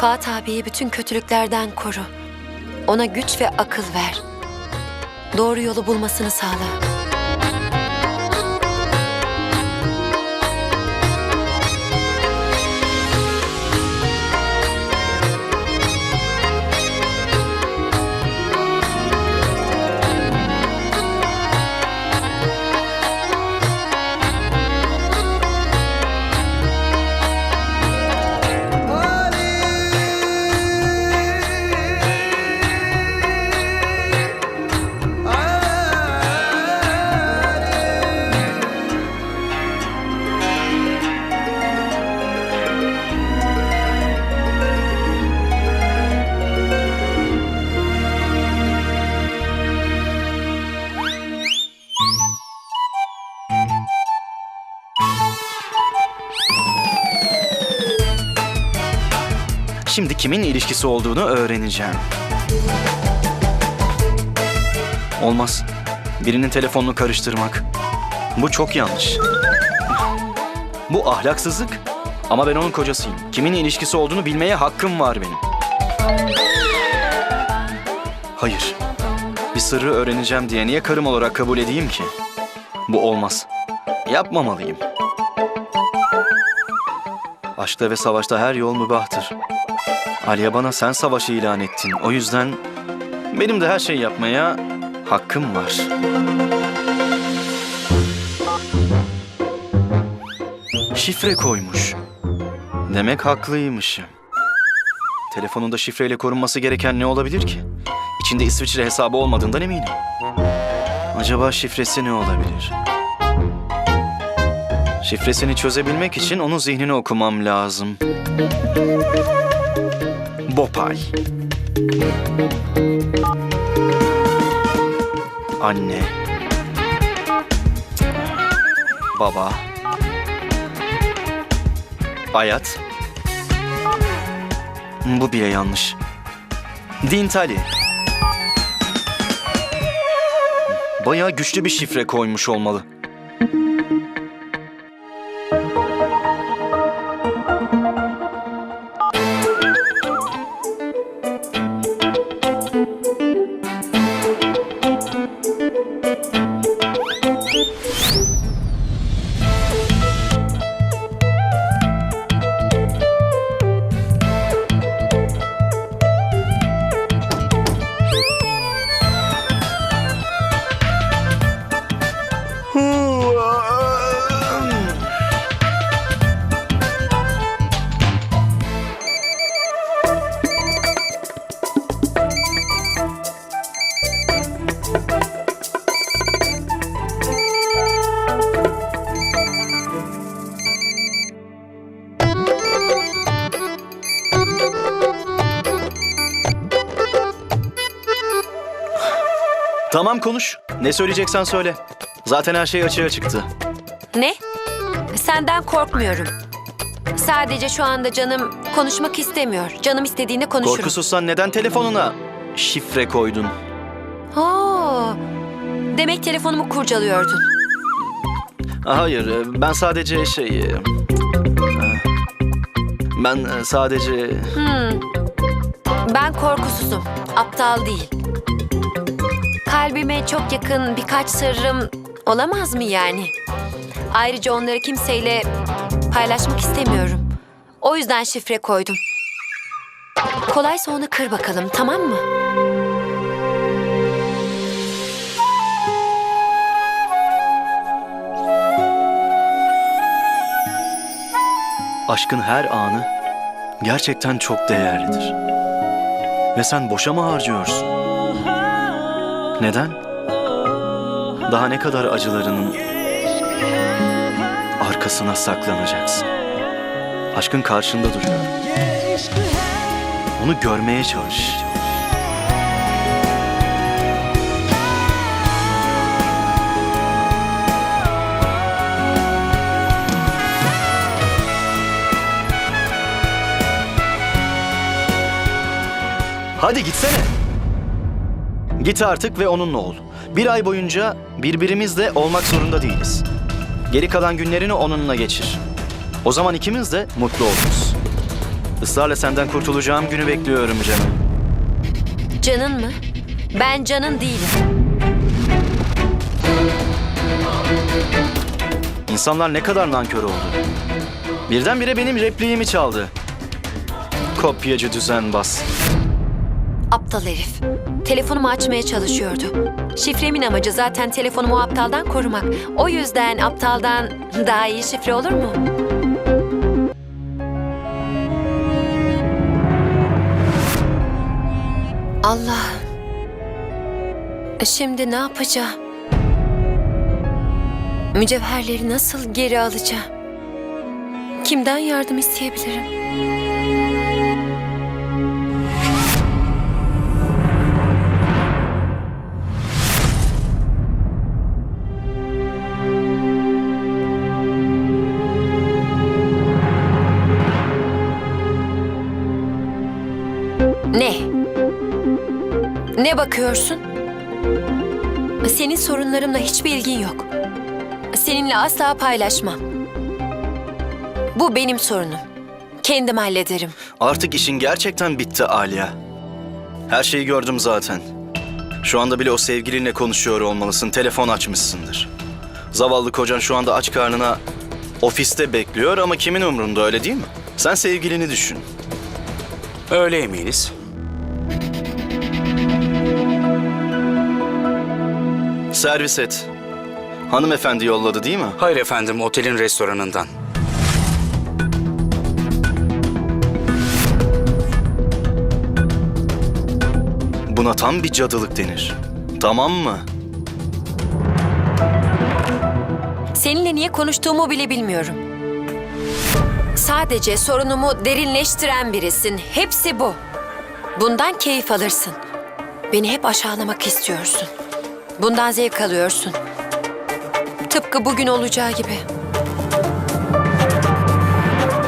Fuat abiyi bütün kötülüklerden koru. Ona güç ve akıl ver. Doğru yolu bulmasını sağla. Şimdi kimin ilişkisi olduğunu öğreneceğim. Olmaz. Birinin telefonunu karıştırmak. Bu çok yanlış. Bu ahlaksızlık. Ama ben onun kocasıyım. Kimin ilişkisi olduğunu bilmeye hakkım var benim. Hayır. Bir sırrı öğreneceğim diye niye karım olarak kabul edeyim ki? Bu olmaz. Yapmamalıyım. Aşkta ve savaşta her yol mübahtır. Aliye bana sen savaşı ilan ettin. O yüzden benim de her şeyi yapmaya hakkım var. Şifre koymuş. Demek haklıymışım. Telefonunda şifreyle korunması gereken ne olabilir ki? İçinde İsviçre hesabı olmadığından eminim. Acaba şifresi ne olabilir? Şifresini çözebilmek için onun zihnini okumam lazım. Bopal. Anne. Baba. Hayat. Bu bile yanlış. Dintali. Bayağı güçlü bir şifre koymuş olmalı. Tamam konuş. Ne söyleyeceksen söyle. Zaten her şey açığa çıktı. Ne? Senden korkmuyorum. Sadece şu anda canım konuşmak istemiyor. Canım istediğinde konuşurum. Korkusuzsan neden telefonuna şifre koydun? Oo, demek telefonumu kurcalıyordun. Hayır, ben sadece şey... e, Ben sadece... Hmm. Ben korkusuzum, aptal değil. Kalbime çok yakın birkaç sırrım olamaz mı yani? Ayrıca onları kimseyle paylaşmak istemiyorum. O yüzden şifre koydum. Kolaysa onu kır bakalım, tamam mı? Aşkın her anı gerçekten çok değerlidir. Ve sen boşa mı harcıyorsun? Neden? Daha ne kadar acılarının arkasına saklanacaksın? Aşkın karşında duruyor. Onu görmeye çalış. Hadi gitsene. Git artık ve onunla ol. Bir ay boyunca birbirimizle olmak zorunda değiliz. Geri kalan günlerini onunla geçir. O zaman ikimiz de mutlu oluruz. Israrla senden kurtulacağım günü bekliyorum canım. Canın mı? Ben canın değilim. İnsanlar ne kadar nankör oldu. Birdenbire benim repliğimi çaldı. Kopyacı düzenbaz. Aptal herif. Telefonumu açmaya çalışıyordu. Şifremin amacı zaten telefonumu aptaldan korumak. O yüzden aptaldan daha iyi şifre olur mu? Allah. Şimdi ne yapacağım? Mücevherleri nasıl geri alacağım? Kimden yardım isteyebilirim? Ne? Ne bakıyorsun? Senin sorunlarımla hiçbir ilgin yok. Seninle asla paylaşmam. Bu benim sorunum. Kendim hallederim. Artık işin gerçekten bitti Aliye. Her şeyi gördüm zaten. Şu anda bile o sevgilinle konuşuyor olmalısın. Telefon açmışsındır. Zavallı kocan şu anda aç karnına ofiste bekliyor ama kimin umrunda öyle değil mi? Sen sevgilini düşün. Öyle eminiz. Servis et. Hanımefendi yolladı değil mi? Hayır efendim, otelin restoranından. Buna tam bir cadılık denir. Tamam mı? Seninle niye konuştuğumu bile bilmiyorum. Sadece sorunumu derinleştiren birisin. Hepsi bu. Bundan keyif alırsın. Beni hep aşağılamak istiyorsun. Bundan zevk alıyorsun. Tıpkı bugün olacağı gibi.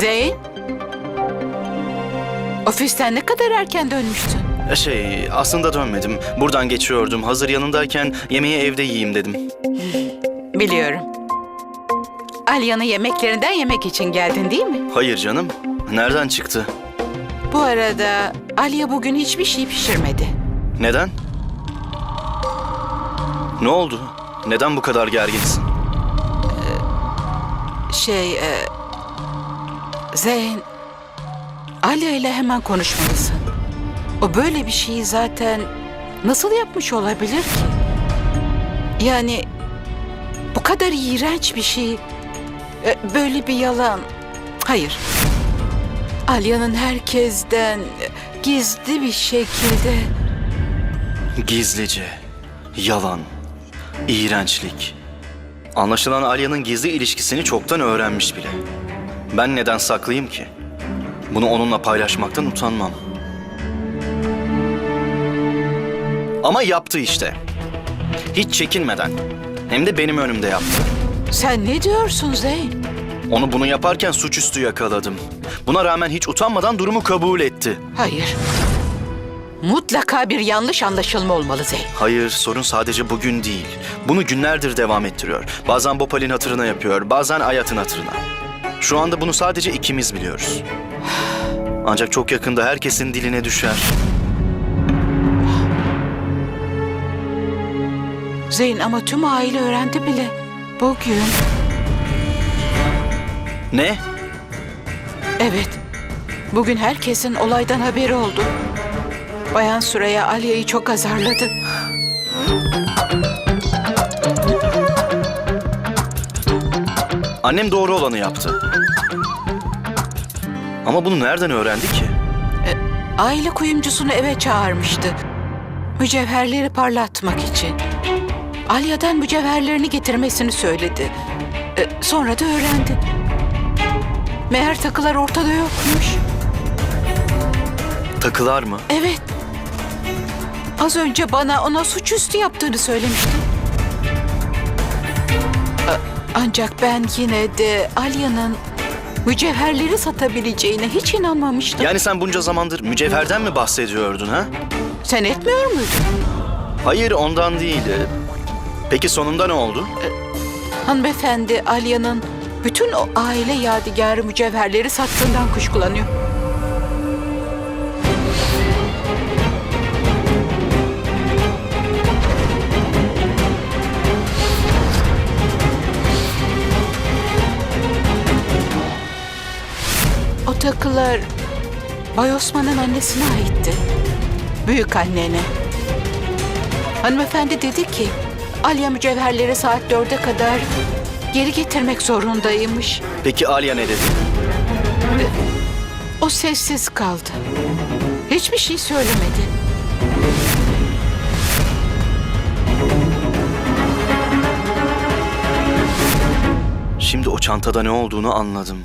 Zeyn? Ofisten ne kadar erken dönmüştün? Şey, aslında dönmedim. Buradan geçiyordum. Hazır yanındayken yemeği evde yiyeyim dedim. Biliyorum. Alya'nın yemeklerinden yemek için geldin değil mi? Hayır canım. Nereden çıktı? Bu arada Alya bugün hiçbir şey pişirmedi. Neden? Ne oldu? Neden bu kadar gerginsin? Şey, e, Zeyn, Alya ile hemen konuşmalısın. O böyle bir şeyi zaten nasıl yapmış olabilir ki? Yani bu kadar iğrenç bir şey, e, böyle bir yalan. Hayır. Alya'nın herkesten gizli bir şekilde Gizlice, yalan, iğrençlik. Anlaşılan Alya'nın gizli ilişkisini çoktan öğrenmiş bile. Ben neden saklayayım ki? Bunu onunla paylaşmaktan utanmam. Ama yaptı işte. Hiç çekinmeden. Hem de benim önümde yaptı. Sen ne diyorsun Zeyn? Onu bunu yaparken suçüstü yakaladım. Buna rağmen hiç utanmadan durumu kabul etti. Hayır. Mutlaka bir yanlış anlaşılma olmalı Zeyn. Hayır, sorun sadece bugün değil. Bunu günlerdir devam ettiriyor. Bazen Bopal'in hatırına yapıyor, bazen Ayat'ın hatırına. Şu anda bunu sadece ikimiz biliyoruz. Ancak çok yakında herkesin diline düşer. Zeyn ama tüm aile öğrendi bile. Bugün. Ne? Evet. Bugün herkesin olaydan haberi oldu. Bayan Süreyya Alya'yı çok azarladı. Annem doğru olanı yaptı. Ama bunu nereden öğrendi ki? Aile kuyumcusunu eve çağırmıştı. Mücevherleri parlatmak için. Alya'dan mücevherlerini getirmesini söyledi. E, sonra da öğrendi. Meğer takılar ortada yokmuş. Takılar mı? Evet. Az önce bana ona suçüstü yaptığını söylemişti. A- Ancak ben yine de Alya'nın mücevherleri satabileceğine hiç inanmamıştım. Yani sen bunca zamandır mücevherden mi bahsediyordun ha? Sen etmiyor muydun? Hayır, ondan değil. Peki sonunda ne oldu? Hanımefendi Alya'nın bütün o aile yadigarı mücevherleri sattığından kuşkulanıyor. O takılar Bay Osman'ın annesine aitti. Büyük annene. Hanımefendi dedi ki Alya mücevherleri saat dörde kadar geri getirmek zorundaymış. Peki Alya ne dedi? O sessiz kaldı. Hiçbir şey söylemedi. Şimdi o çantada ne olduğunu anladım.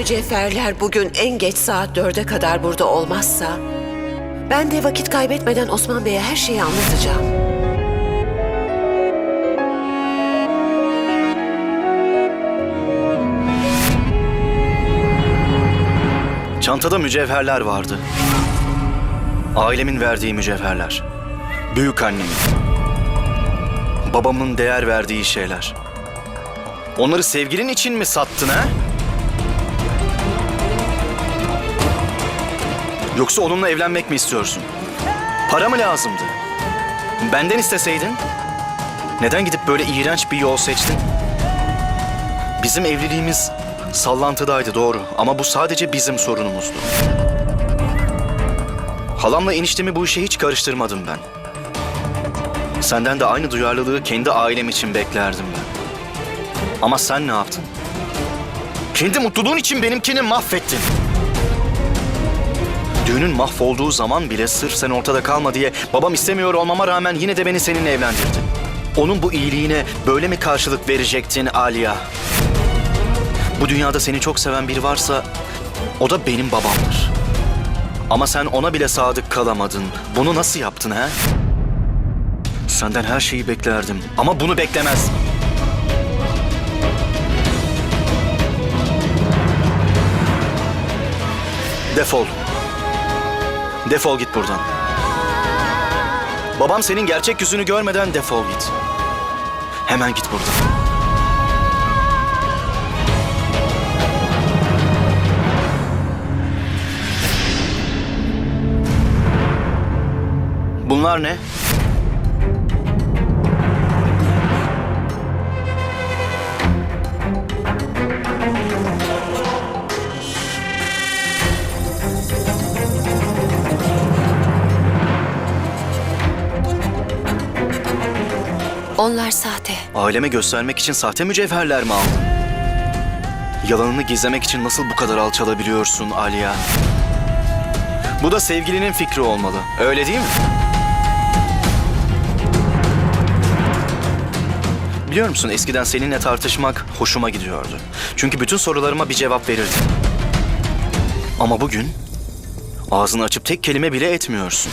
Mücevherler bugün en geç saat dörde kadar burada olmazsa... ...ben de vakit kaybetmeden Osman Bey'e her şeyi anlatacağım. Çantada mücevherler vardı. Ailemin verdiği mücevherler. Büyük annemin. Babamın değer verdiği şeyler. Onları sevgilin için mi sattın ha? Yoksa onunla evlenmek mi istiyorsun? Para mı lazımdı? Benden isteseydin? Neden gidip böyle iğrenç bir yol seçtin? Bizim evliliğimiz sallantıdaydı doğru ama bu sadece bizim sorunumuzdu. Halamla eniştemi bu işe hiç karıştırmadım ben. Senden de aynı duyarlılığı kendi ailem için beklerdim ben. Ama sen ne yaptın? Kendi mutluluğun için benimkini mahvettin. Düğünün mahvolduğu zaman bile sırf sen ortada kalma diye babam istemiyor olmama rağmen yine de beni seninle evlendirdi. Onun bu iyiliğine böyle mi karşılık verecektin Aliya? Bu dünyada seni çok seven biri varsa o da benim babamdır. Ama sen ona bile sadık kalamadın. Bunu nasıl yaptın ha? Senden her şeyi beklerdim ama bunu beklemez. Defol. Defol git buradan. Babam senin gerçek yüzünü görmeden defol git. Hemen git buradan. Bunlar ne? Onlar sahte. Aileme göstermek için sahte mücevherler mi aldın? Yalanını gizlemek için nasıl bu kadar alçalabiliyorsun Aliya? Bu da sevgilinin fikri olmalı. Öyle değil mi? Biliyor musun eskiden seninle tartışmak hoşuma gidiyordu. Çünkü bütün sorularıma bir cevap verirdin. Ama bugün ağzını açıp tek kelime bile etmiyorsun.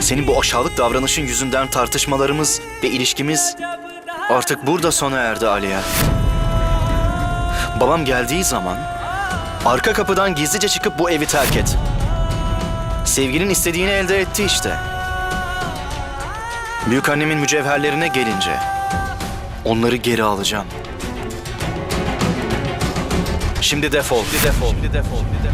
Senin bu aşağılık davranışın yüzünden tartışmalarımız ve ilişkimiz artık burada sona erdi Aliye. Babam geldiği zaman arka kapıdan gizlice çıkıp bu evi terk et. Sevginin istediğini elde etti işte. Büyük annemin mücevherlerine gelince onları geri alacağım. Şimdi defol. Şimdi defol. Şimdi defol. Şimdi defol.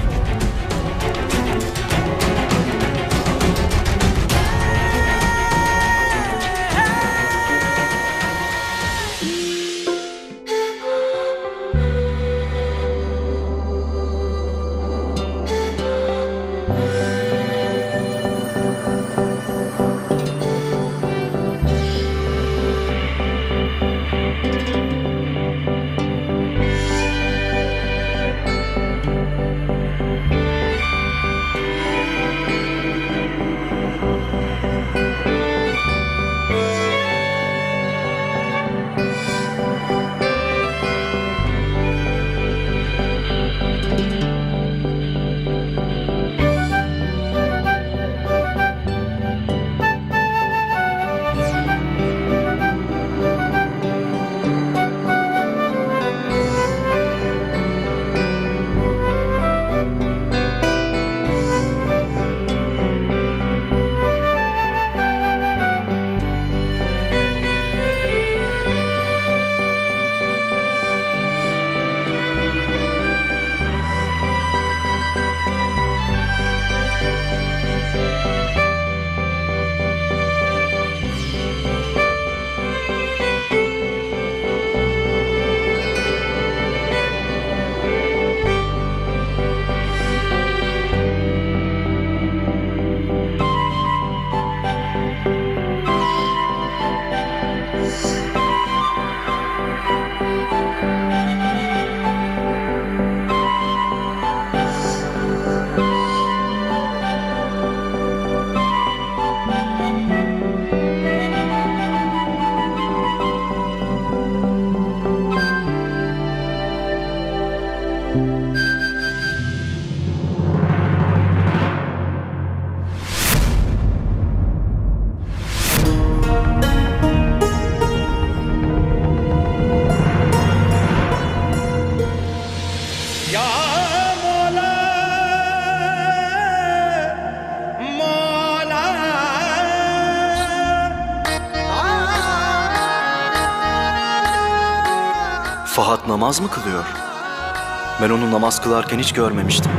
Ben onu namaz kılarken hiç görmemiştim.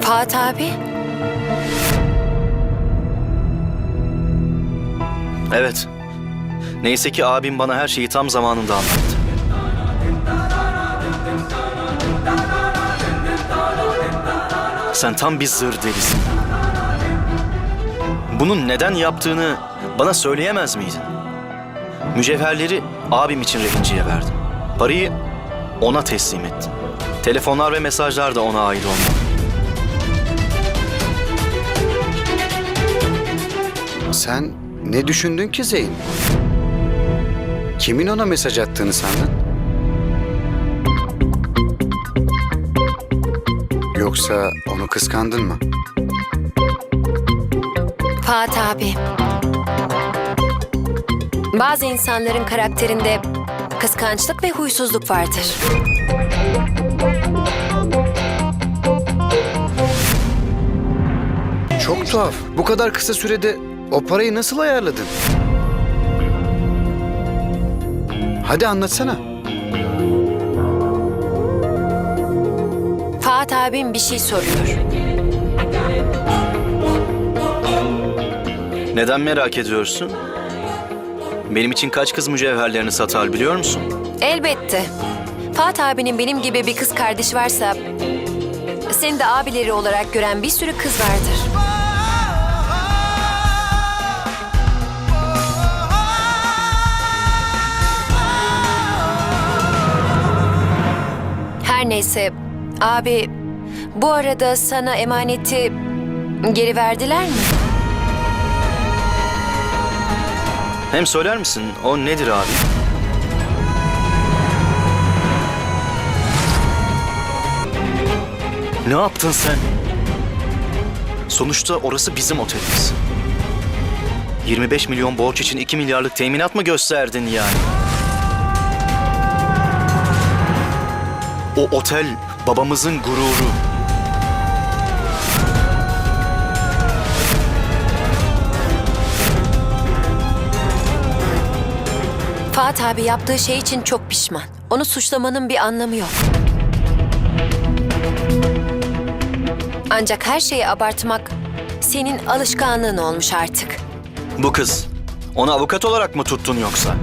Fuat abi. Neyse ki abim bana her şeyi tam zamanında anlattı. Sen tam bir zır delisin. Bunun neden yaptığını bana söyleyemez miydin? Mücevherleri abim için rehinciye verdim. Parayı ona teslim ettim. Telefonlar ve mesajlar da ona ait olmalı. Sen ne düşündün ki Zeyn? Kimin ona mesaj attığını sandın? Yoksa onu kıskandın mı? Fuat abi. Bazı insanların karakterinde kıskançlık ve huysuzluk vardır. Çok tuhaf. Bu kadar kısa sürede o parayı nasıl ayarladın? Hadi anlatsana. Fuat abim bir şey soruyor. Neden merak ediyorsun? Benim için kaç kız mücevherlerini satar biliyor musun? Elbette. Fuat abinin benim gibi bir kız kardeşi varsa... ...seni de abileri olarak gören bir sürü kız vardır. Neyse, abi... ...bu arada sana emaneti geri verdiler mi? Hem söyler misin o nedir abi? Ne yaptın sen? Sonuçta orası bizim otelimiz. 25 milyon borç için 2 milyarlık teminat mı gösterdin yani? O otel babamızın gururu. Fuat abi yaptığı şey için çok pişman. Onu suçlamanın bir anlamı yok. Ancak her şeyi abartmak senin alışkanlığın olmuş artık. Bu kız. Onu avukat olarak mı tuttun yoksa?